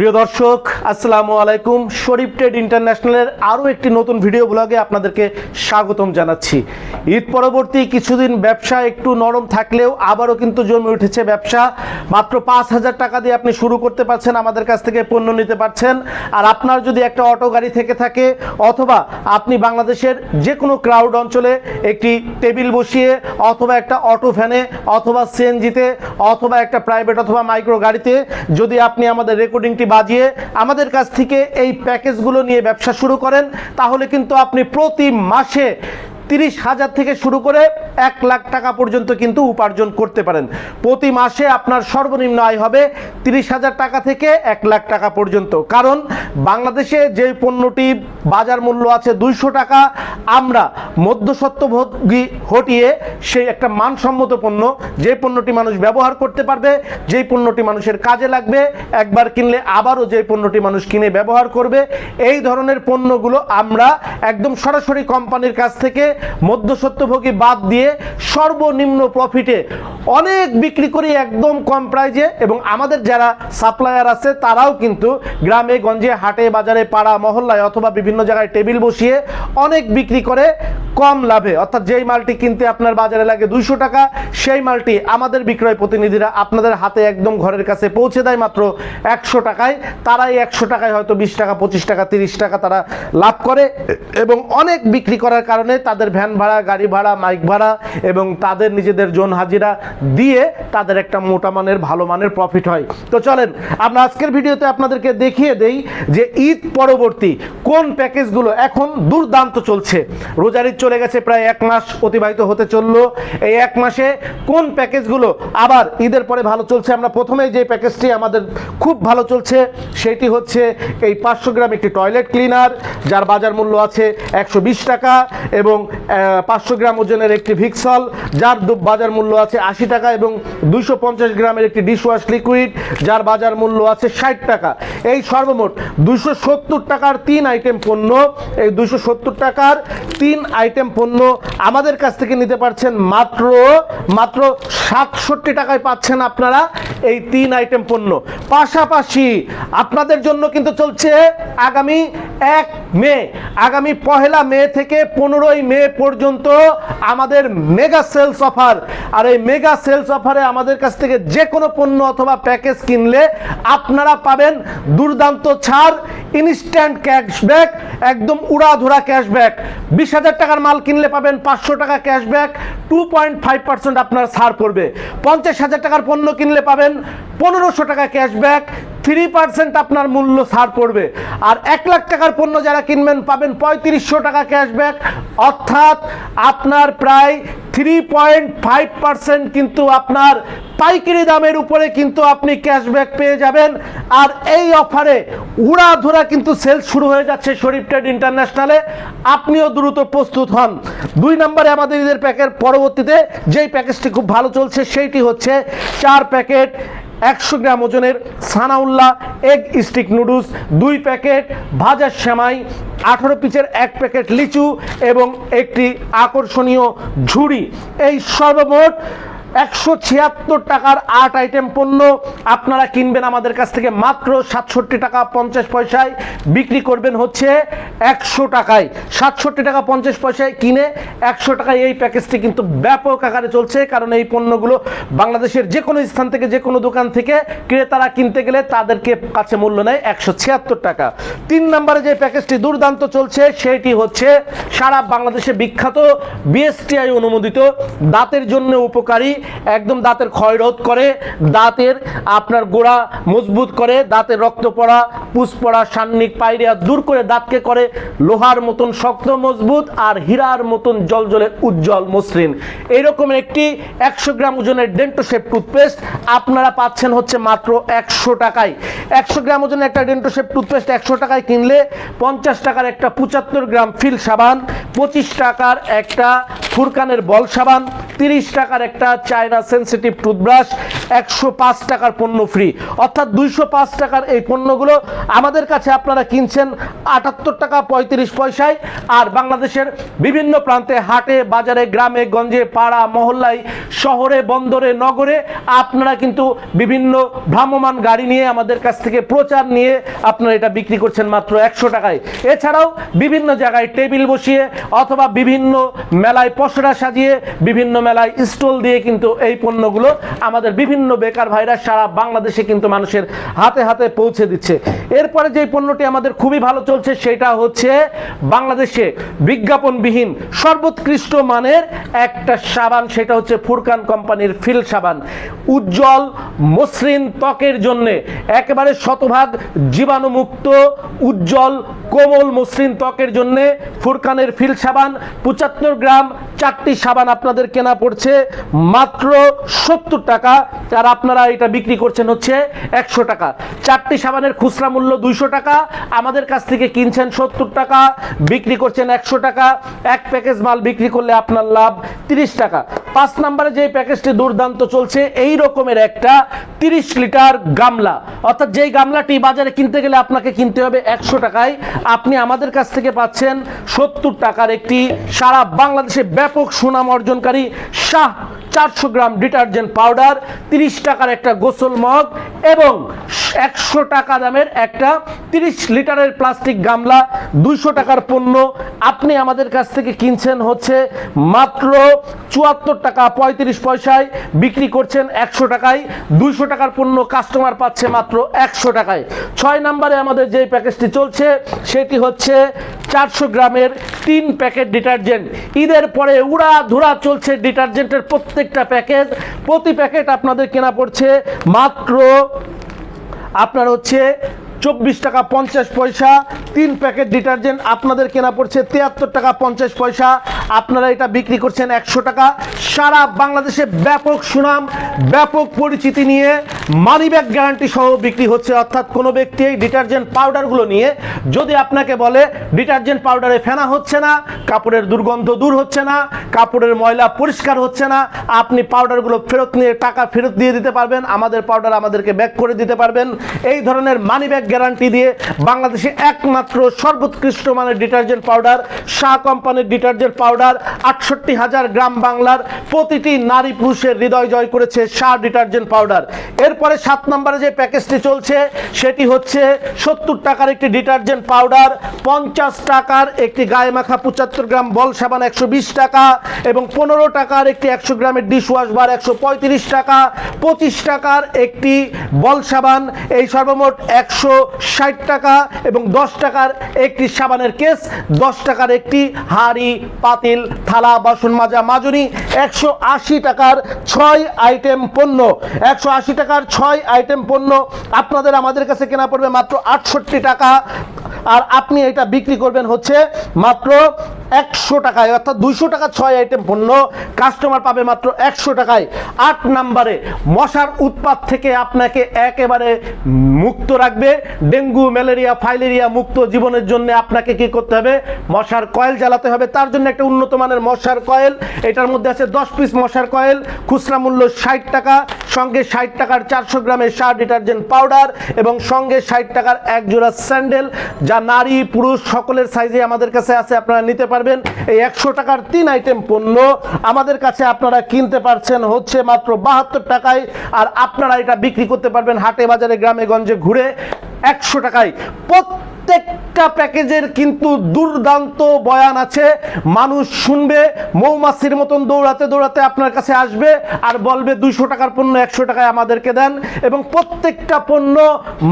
প্রিয় দর্শক, আসসালামু আলাইকুম। শরীফ ট্রেড ইন্টারন্যাশনালের আরও একটি নতুন ভিডিও ব্লগে আপনাদেরকে স্বাগতম জানাচ্ছি। ঈদ পরবর্তী কিছুদিন ব্যবসা একটু নরম থাকলেও আবারও কিন্তু জমে উঠেছে ব্যবসা। মাত্র পাঁচ হাজার টাকা দিয়ে আপনি শুরু করতে পারছেন, আমাদের কাছ থেকে পণ্য নিতে পারছেন। আর আপনার যদি একটা অটো গাড়ি থেকে থাকে, অথবা আপনি বাংলাদেশের যে কোনো ক্রাউড অঞ্চলে একটি টেবিল বসিয়ে, অথবা একটা অটো ভ্যানে, অথবা সিএনজিতে, অথবা একটা প্রাইভেট অথবা মাইক্রো গাড়িতে, যদি আপনি আমাদের রেকর্ডিংটি বাজিয়ে আমাদের কাছ থেকে এই প্যাকেজগুলো নিয়ে ব্যবসা শুরু করেন, তাহলে কিন্তু আপনি প্রতি মাসে তিরিশ হাজার থেকে শুরু করে এক লাখ টাকা পর্যন্ত কিন্তু উপার্জন করতে পারেন। প্রতি মাসে আপনার সর্বনিম্ন আয় হবে তিরিশ হাজার টাকা থেকে এক লাখ টাকা পর্যন্ত। কারণ বাংলাদেশে যে পণ্যটি বাজার মূল্য আছে দুইশো টাকা, আমরা মধ্যসত্ত্বভোগী হটিয়ে সেই একটা মানসম্মত পণ্য, যে পণ্যটি মানুষ ব্যবহার করতে পারবে, যেই পণ্যটি মানুষের কাজে লাগবে, একবার কিনলে আবারও যে পণ্যটি মানুষ কিনে ব্যবহার করবে, এই ধরনের পণ্যগুলো আমরা একদম সরাসরি কোম্পানির কাছ থেকে মধ্যসত্ত্বভোগী বাদ দিয়ে সর্বনিম্ন প্রফিটে অনেক বিক্রি করি একদম কম প্রাইজে এবং আমাদের যারা সাপ্লায়ার আছে তারাও কিন্তু গ্রামে, গঞ্জে, হাটে, বাজারে, পাড়া, মহল্লায় অথবা বিভিন্ন জায়গায় টেবিল বসিয়ে অনেক বিক্রি করে কম লাভে। অর্থাৎ যেই মালটি কিনতে আপনার বাজারে লাগে দুইশো টাকা, সেই মালটি আমাদের বিক্রয় প্রতিনিধিরা আপনাদের হাতে একদম ঘরের কাছে পৌঁছে দেয় মাত্র একশো টাকায়। তারাই একশো টাকায় হয়তো বিশ টাকা, পঁচিশ টাকা, তিরিশ টাকা তারা লাভ করে এবং অনেক বিক্রি করার কারণে তাদের ভ্যান ভাড়া, গাড়ি ভাড়া, মাইক ভাড়া এবং তাদের নিজেদের জোন হাজিরা দিয়ে তাদের একটা মোটা মানের, ভালো মানের প্রফিট হয়। তো চলেন, আমরা আজকের ভিডিওতে আপনাদেরকে দেখিয়ে দেই যে ঈদ পরবর্তী কোন প্যাকেজগুলো এখন দুর্দান্ত চলছে। রোজার ঈদ চলে গেছে প্রায় এক মাস অতিবাহিত হতে চলল। এই এক মাসে কোন প্যাকেজগুলো আবার ঈদের পরে ভালো চলছে? আমরা প্রথমেই যে প্যাকেজটি আমাদের খুব ভালো চলছে, সেটি হচ্ছে এই পাঁচশো গ্রাম একটি টয়লেট ক্লিনার যার বাজার মূল্য আছে একশো বিশ টাকা এবং পাঁচশো গ্রাম ওজনের একটি ভিক্সল যার বাজার মূল্য আছে আশি টাকা এবং দুইশো পঞ্চাশ গ্রামের একটি ডিশওয়াশ লিকুইড যার বাজার মূল্য আছে ষাট টাকা। এই সর্বমোট দুইশো সত্তর টাকার তিন আইটেম পণ্য, এই দুইশো সত্তর টাকার তিন আইটেম পণ্য আমাদের কাছ থেকে নিতে পারছেন মাত্র মাত্র সাতষট্টি টাকায় পাচ্ছেন আপনারা এই তিন আইটেম পণ্য। পাশাপাশি আপনাদের জন্য কিন্তু চলছে আগামী এক মে, আগামী পহেলা মে থেকে পনেরোই মে পর্যন্ত আমাদের মেগা সেলস অফার আর এই মেগা সেলস অফারে আমাদের কাছ থেকে যে কোনো পণ্য অথবা প্যাকেজ কিনলে আপনারা পাবেন দুর্দান্ত ছাড় ইনস্ট্যান্ট ক্যাশব্যাক একদম উড়াধুরা ক্যাশব্যাক বিশ হাজার টাকার মাল কিনলে পাবেন পাঁচশো টাকা cashback two point five percent আপনার ছাড় পড়বে। পঞ্চাশ হাজার টাকার পণ্য কিনলে পাবেন পনেরোশো টাকা ক্যাশব্যাক থ্রি পার্সেন্ট আপনার মূল্য ছাড় পড়বে। আর এক লাখ টাকার পণ্য যারা কিনবেন পাবেন পঁয়ত্রিশশো টাকা ক্যাশব্যাক অর্থাৎ আপনার প্রায় থ্রি পয়েন্ট ফাইভ পার্সেন্ট কিন্তু আপনার পাইকারি দামের উপরে কিন্তু আপনি ক্যাশব্যাক পেয়ে যাবেন। আর এই অফারে উড়াধুরা কিন্তু সেল শুরু হয়ে যাচ্ছে শরীফ ট্রেড ইন্টারন্যাশনালে আপনিও দ্রুত প্রস্তুত হন। দুই নম্বরে আমাদের ঈদের প্যাকের পরবর্তীতে যেই প্যাকেজটি খুব ভালো চলছে, সেইটি হচ্ছে চার প্যাকেট একশো গ্রাম ওজনের সানাউল্লাহ এগ স্টিক নুডলস, দুই প্যাকেট ভাজার সেমাই, আঠারো পিচের এক প্যাকেট লিচু এবং একটি আকর্ষণীয় ঝুড়ি। এই সর্বমোট একশো ছিয়াত্তর টাকার আট আইটেম পণ্য আপনারা কিনবেন আমাদের কাছ থেকে মাত্র সাতষট্টি টাকা পঞ্চাশ পয়সায়। বিক্রি করবেন হচ্ছে একশো টাকায়। সাতষট্টি টাকা পঞ্চাশ পয়সায় কিনে একশো টাকায় এই প্যাকেজটি কিন্তু ব্যাপক আকারে চলছে, কারণ এই পণ্যগুলো বাংলাদেশের যে কোনো স্থান থেকে যে কোনো দোকান থেকে ক্রেতারা কিনতে গেলে তাদেরকে কাছে মূল্য নেয় একশো ছিয়াত্তর টাকা। তিন নম্বরে যে প্যাকেজটি দুর্দান্ত চলছে, সেটি হচ্ছে সারা বাংলাদেশে বিখ্যাত বিএসটিআই অনুমোদিত দাঁতের জন্য উপকারী একদম দাঁতের ক্ষয় রোধ করে, দাঁতের আপনার গোড়া মজবুত করে, দাঁতের রক্ত পড়া, পুষ পড়া, সান্নিক পাইরিয়া দূর করে দাঁতকে করে, লোহার মতন শক্ত মজবুত আর হীরার মতন জলজলে উজ্জ্বল মসৃণ। এইরকম একটি একশো গ্রাম ওজনের ডেন্টোশেপ টুথপেস্ট আপনারা পাচ্ছেন হচ্ছে মাত্র একশো টাকায়। একশো গ্রাম ওজনের একটা ডেন্টোশেপ টুথপেস্ট একশো টাকায় কিনলে পঞ্চাশ টাকার একটা পঁচাত্তর গ্রাম ফিল সাবান, পঁচিশ টাকার একটা ফুরকানের বল সাবান, তিরিশ টাকার একটা চায়না সেন্সিটিভ টুথব্রাশ একশো পাঁচ টাকার পণ্য ফ্রি অর্থাৎ দুইশো পাঁচ টাকার এই পণ্যগুলো আমাদের কাছে আপনারা কিনছেন আটাত্তর টাকা পঁয়ত্রিশ পয়সায়। আর বাংলাদেশের বিভিন্ন প্রান্তে, হাটে, বাজারে, গ্রামে, গঞ্জে, পাড়া, মহল্লায়, শহরে, বন্দরে, নগরে আপনারা কিন্তু বিভিন্ন ভ্রাম্যমান গাড়ি নিয়ে আমাদের কাছ থেকে প্রচার নিয়ে আপনারা এটা বিক্রি করছেন মাত্র একশো টাকায়। এছাড়াও বিভিন্ন জায়গায় টেবিল বসিয়ে অথবা বিভিন্ন মেলায় পসরা সাজিয়ে বিভিন্ন মেলায় স্টল দিয়ে কিন্তু এই পণ্যগুলো আমাদের বিভিন্ন বেকার ভাইরা সারা বাংলাদেশে কিন্তু মানুষের হাতে হাতে পৌঁছে দিচ্ছে। এরপরে যে পণ্যটি আমাদের খুবই ভালো চলছে সেটা হচ্ছে বাংলাদেশে বিজ্ঞাপনবিহীন সর্বোৎকৃষ্ট মানের একটা সাবান, সেটা হচ্ছে ফুরকান কোম্পানির ফিল সাবান। উজ্জ্বল, মসৃণ, ত্বকের জন্য একেবারে শতভাগ জীবাণুমুক্ত, উজ্জ্বল, কোমল, মসৃণ ত্বকের জন্য ফুরকানের ফিল সাবান। পঁচাত্তর গ্রাম চারটি সাবান আপনাদের কেনা পড়ছে। মাত্র সত্তর টাকা, আর আপনারা এটা বিক্রি করছেন হচ্ছে একশো টাকা। চারটি সাবানের খুচরা মূল্য দুইশো টাকা, আমাদের কাছ থেকে কিনছেন সত্তর টাকা, বিক্রি করছেন একশো টাকা, এক প্যাকেজ মাল বিক্রি করলে আপনার লাভ তিরিশ টাকা। পাঁচ নম্বরে যে প্যাকেজটি দুর্দান্ত চলছে, এই রকমের একটা তিরিশ লিটার গামলা। অর্থাৎ যেই গামলাটি বাজারে কিনতে গেলে আপনাকে কিনতে হবে একশো টাকায়, আপনি আমাদের কাছ থেকে পাচ্ছেন সত্তর টাকার একটি সারা বাংলাদেশে ব্যাপক সুনাম অর্জনকারী শাহ চারশো গ্রাম ডিটারজেন্ট পাউডার, তিরিশ টাকার একটা গোসল মগ এবং একশো টাকা দামের একটা তিরিশ লিটারের প্লাস্টিক গামলা, দুইশো টাকার পণ্য আপনি আমাদের কাছ থেকে কিনছেন হচ্ছে মাত্র চুয়াত্তর টাকা পঁয়ত্রিশ পয়সায়। বিক্রি করছেন একশো টাকায়। দুইশো টাকার পণ্য কাস্টমার পাচ্ছে মাত্র একশো টাকায়। ছয় নম্বরে আমাদের যে প্যাকেজটি চলছে, সেটি হচ্ছে চারশো গ্রামের তিন প্যাকেট ডিটারজেন্ট। ঈদের পরে উড়া ধুরা চলছে ডিটারজেন্টের প্রত্যেকটা প্যাকেজ। প্রতি প্যাকেট আপনাদের কেনা পড়ছে মাত্র আপনার হচ্ছে চব্বিশ টাকা পঞ্চাশ পয়সা, তিন প্যাকেট ডিটারজেন্ট আপনাদের কেনা পড়ছে তিয়াত্তর টাকা পঞ্চাশ পয়সা। আপনারা এটা বিক্রি করছেন একশো টাকা। সারা বাংলাদেশে ব্যাপক সুনাম, ব্যাপক পরিচিতি নিয়ে মানি ব্যাগ গ্যারান্টি সহ বিক্রি হচ্ছে। অর্থাৎ কোনো ব্যক্তি এই ডিটারজেন্ট পাউডারগুলো নিয়ে যদি আপনাকে বলে ডিটারজেন্ট পাউডারে ফেনা হচ্ছে না, কাপড়ের দুর্গন্ধ দূর হচ্ছে না, কাপড়ের ময়লা পরিষ্কার হচ্ছে না, আপনি পাউডারগুলো ফেরত নিয়ে টাকা ফেরত দিয়ে দিতে পারবেন, আমাদের পাউডার আমাদেরকে ব্যাক করে দিতে পারবেন। এই ধরনের মানি ব্যাগ গ্যারান্টি দিয়ে বাংলাদেশে একমাত্র সর্বোৎকৃষ্ট মানের ডিটারজেন্ট পাউডার শাহ কোম্পানির ডিটারজেন্ট পাউডার, আটষট্টি হাজার গ্রাম বাংলার প্রতিটি নারী পুরুষের হৃদয় জয় করেছে শাহ ডিটারজেন্ট পাউডার। এরপরে সাত নম্বরে যে প্যাকেজটি চলছে, সেটি হচ্ছে সত্তর টাকার একটি ডিটারজেন্ট পাউডার, পঞ্চাশ টাকার একটি গায়ে মাখা পঁচাত্তর গ্রাম বল সাবান একশো বিশ টাকা এবং পনেরো টাকার একটি একশো গ্রামের ডিশ ওয়াশ বার একশো পঁয়ত্রিশ টাকা, পঁচিশ টাকার একটি বল সাবান, এই সর্বমোট একশো ষাট টাকা এবং দশ টাকার একটি সাবানের কেস, দশ টাকার একটি হাঁড়ি, পাতিল, থালা, বাসন মাজা, মাজনি, একশো আশি টাকার ছয় আইটেম পণ্য। একশো আশি টাকার ছয় আইটেম পণ্য আপনাদের আমাদের কাছে কেনা পড়বে মাত্র আটষট্টি টাকা। আর আপনি এটা বিক্রি করবেন হচ্ছে মাত্র একশো টাকায়, অর্থাৎ দুইশো টাকা ছয় আইটেম পণ্য। কাস্টমার পাবে মাত্র একশো টাকায়। আট নাম্বারে মশার উৎপাত থেকে আপনাকে একেবারে মুক্ত রাখবে, ডেঙ্গু, ম্যালেরিয়া, ফাইলেরিয়া মুক্ত জীবনের জন্য আপনাকে কি করতে হবে? মশার কয়েল জ্বালাতে হবে। তার জন্য একটা উন্নত মানের মশার কয়েল। এটার মধ্যে আছে দশ পিস মশার কয়েল। খুচরা মূল্য ষাট টাকা, সঙ্গে ষাট টাকার চারশো গ্রামের সার ডিটারজেন্ট পাউডার এবং সঙ্গে ষাট টাকার এক জোড়া স্যান্ডেল, যা নারী, পুরুষ সকলের সাইজে আমাদের কাছে আছে, আপনারা নিতে পারবেন। এই একশো টাকার তিন আইটেম পণ্য আমাদের কাছে আপনারা কিনতে পারছেন হচ্ছে মাত্র বাহাত্তর টাকায়। আর আপনারা এটা বিক্রি করতে পারবেন হাটে বাজারে, গ্রামে, গঞ্জে ঘুরে একশো টাকায় প্রত্যেকটা প্যাকেজের কিন্তু দুর্দান্ত বয়ান আছে। মানুষ শুনবে, মৌমাছির মতন দৌড়াতে দৌড়াতে আপনার কাছে আসবে আর বলবে দুইশো টাকার পণ্য, একশো টাকায় আমাদেরকে দেন এবং প্রত্যেকটা পণ্য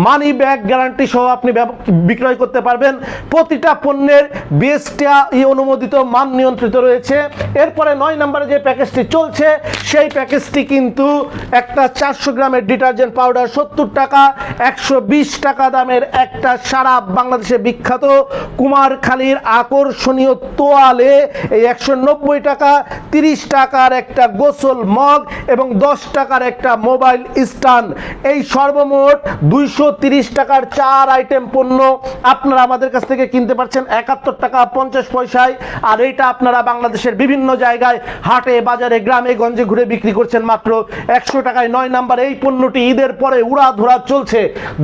মানি ব্যাগ গ্যারান্টি সহ আপনি বিক্রয় করতে পারবেন। প্রতিটা পণ্যের বিএসটিআ ই অনুমোদিত মান নিয়ন্ত্রিত রয়েছে। এরপরে নয় নম্বরে যে প্যাকেজটি চলছে, সেই প্যাকেজটি কিন্তু একটা চারশো গ্রামের ডিটারজেন্ট পাউডার, সত্তর টাকা, একশো বিশ টাকা দামের একটা সারা বাংলা বাংলাদেশে বিখ্যাত কুমারখালীর আকর্ষণীয় তোয়ালে এই একশো নব্বই টাকা, তিরিশ টাকার একটা গোসল মগ এবং দশ টাকার একটা মোবাইল স্ট্যান্ড। এই সর্বমোট দুইশো তিরিশ টাকার চার আইটেম পণ্য আপনারা আমাদের কাছ থেকে কিনতে পারছেন। একাত্তর টাকা পঞ্চাশ পয়সায়। আর এইটা আপনারা বাংলাদেশের বিভিন্ন জায়গায়, হাটে, বাজারে, গ্রামে, গঞ্জে ঘুরে বিক্রি করছেন মাত্র একশো টাকায় নয় নাম্বার। এই পণ্যটি ঈদের পরে উড়া ধরা চলছে।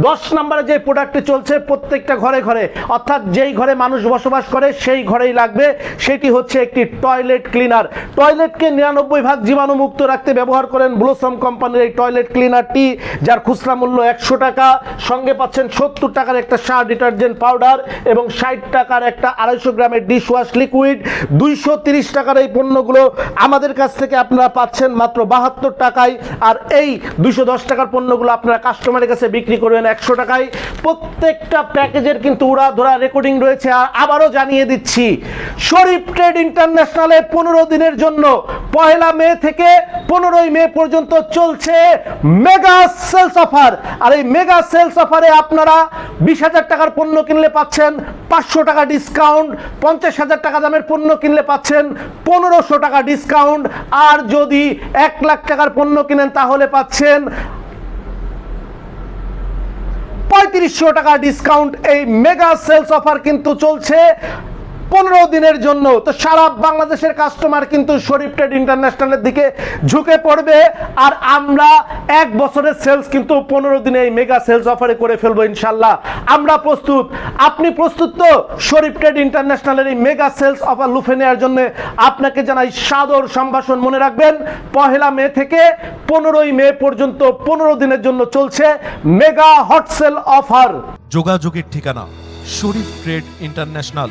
দশ নাম্বারে যে প্রোডাক্টটি চলছে, প্রত্যেকটা ঘরে ঘরে অর্থাৎ যেই ঘরে মানুষ বসবাস করে, সেই ঘরেই লাগবে। সেটি হচ্ছে একটি টয়লেট ক্লিনার টয়লেটকে নিরানব্বই ভাগ জীবাণুমুক্ত রাখতে ব্যবহার করেন ব্লোসম কোম্পানির এই টয়লেট ক্লিনারটি যার খুচরা মূল্য একশো টাকা। সঙ্গে পাচ্ছেন সত্তর টাকার একটা সার ডিটারজেন্ট পাউডার এবং ষাট টাকার একটা আড়াইশো গ্রামের ডিশ ওয়াশ লিকুইড দুইশো তিরিশ টাকার এই পণ্যগুলো আমাদের কাছ থেকে আপনারা পাচ্ছেন মাত্র বাহাত্তর টাকায়। আর এই দুইশো দশ টাকার পণ্যগুলো আপনারা কাস্টমারের কাছে বিক্রি করবেন একশো টাকায়। প্রত্যেকটা প্যাকেজের কিন্তু উড়া ধরা রেকর্ডিং রয়েছে আর আবারও জানিয়ে দিচ্ছি, শরীফ ট্রেড ইন্টারন্যাশনালে পনেরো দিনের জন্য পয়লা মে থেকে পনেরোই মে পর্যন্ত চলছে মেগা সেলস অফার আর এই মেগা সেলস অফারে আপনারা বিশ হাজার টাকার পণ্য কিনলে পাচ্ছেন পাঁচশো টাকা ডিসকাউন্ট পঞ্চাশ হাজার টাকা দামের পণ্য কিনলে পাচ্ছেন পনেরোশো টাকা ডিসকাউন্ট আর যদি এক লাখ টাকার পণ্য কিনেন তাহলে পাচ্ছেন পঁয়ত্রিশশো টাকা ডিসকাউন্ট এই মেগা সেলস অফার কিন্তু চলছে। পনেরো দিনের জন্য। তো সারা বাংলাদেশের কাস্টমার কিন্তু শরীফ ট্রেড ইন্টারন্যাশনালের দিকে ঝুঁকে পড়বে। আর আমরা এক বছরের সেলস কিন্তু পনেরো দিনে এই মেগা সেলস অফারে করে ফেলব ইনশাল্লাহ। আমরা প্রস্তুত। আপনি প্রস্তুত তো শরীফ ট্রেড ইন্টারন্যাশনালের এই মেগা সেলস অফার লুফে নেওয়ার জন্য? আপনাকে জানাই সাদর সম্ভাষণ মনে রাখবেন। পহেলা মে থেকে পনেরোই মে পর্যন্ত পনেরো দিনের জন্য চলছে মেগা হট সেল অফার যোগাযোগের ঠিকানা শরীফ ট্রেড ইন্টারন্যাশনাল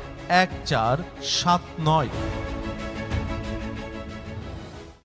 এক চার সাত নয়।